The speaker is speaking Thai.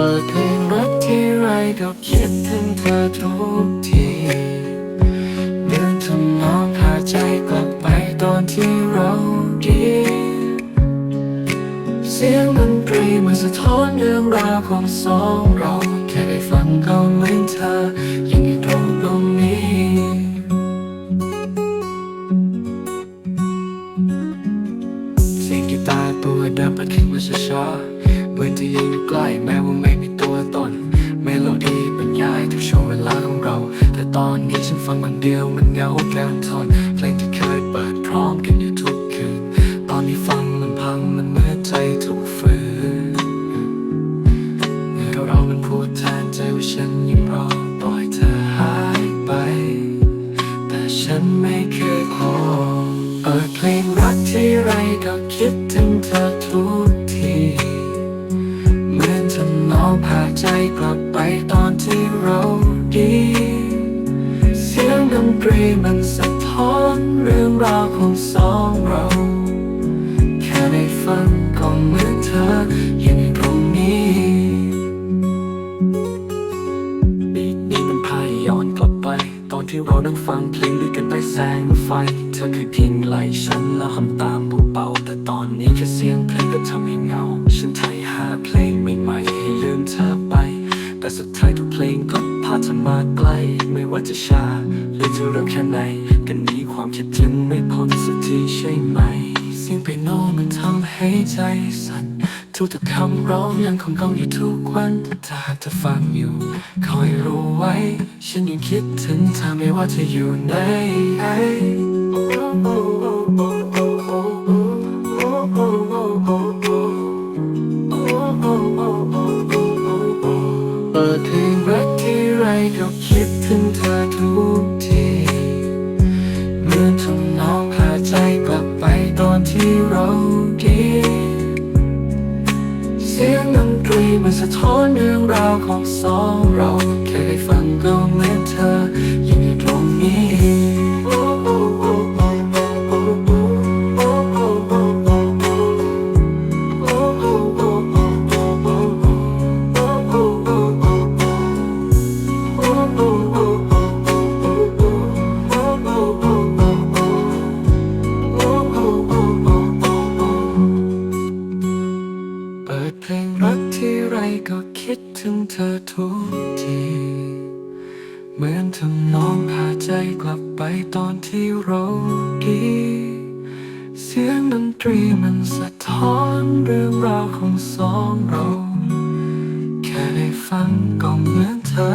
ปิดเพลงรักที่ไรก็คิดถึงเธอทุกทีเหมือนทำนองพาใจกลับไปตอนที่เราดี เสียงดนตรีมันสะท้อนเรื่องราวของสองเราแค่ได้ฟังก็เหมือนเธอยังอยู่ตรงตรงนี้เสียงกีตาร์ตัวเดิมเปิดขึ้นช้า เมือนจะยังอยู่ใกล้แม้ว่าไม่มีตัวตน เมโลดี้บรรยายทุกช่วงเวลาของเรา แต่ตอนนี้ฉันฟังคนเดียวมันเหงาแก้วทนเพลงที่เคยเปิดพร้อมกันอยู่ทุกคืน ตอนนี้ฟังมันพังมันเมื่อใจถูกฝืนเมื่อเรามันพูดแทนใจว่าฉันยังรอปล่อยเธอหายไป แต่ฉันไม่เคยพอเปิดเพลงรักที่ไรก็คิดถึงเธอทุก ใจกลับไปตอนที่เราดี เสียงดนตรีมันสะท้อนเรื่องราวของสองเรา แค่ได้ฟังก็เหมือนเธอยังอยู่ตรงนี้ปีนี้มันพายย้อนกลับไป ตอนที่เรานั่งฟังเพลงด้วยกันใต้แสงไฟ เธอเคยพิงไหลฉันแล้วคำตามเบาๆแต่ตอนนี้แค่เสียงเพลงก็ทำให้เหงา ฉันไทยหาเพลงใหม่ๆให้ลืมเธอ แต่สุดท้ายทุกเพลงก็พาเธอมาใกล้ไม่ว่าจะช้าหรือจะเร็วแค่ไหน กันนี้ความคิดถึงไม่พ้นสักทีใช่ไหม เสียงเปียโนมันทำให้ใจสั่นทุกๆคำร้องยังคงก้องอยู่ทุกวัน ถ้าหากเธอฟังอยู่ คอยรู้ไว้ ฉันยังคิดถึงเธอไม่ว่าจะอยู่ไหน ไรก็คิดถึงเธอทุกทีเมื่อทำนองพาใจกลับไปตอนที่เราดีเสียงดนตรีมันสะท้อนเรื่องราวของสอง ไรก็คิดถึงเธอทุกที เหมือนทำนองพาใจกลับไปตอนที่เราดีเสียงดนตรีมันสะท้อนเรื่องราวของสองเรา แค่ได้ฟังก็เหมือนเธอ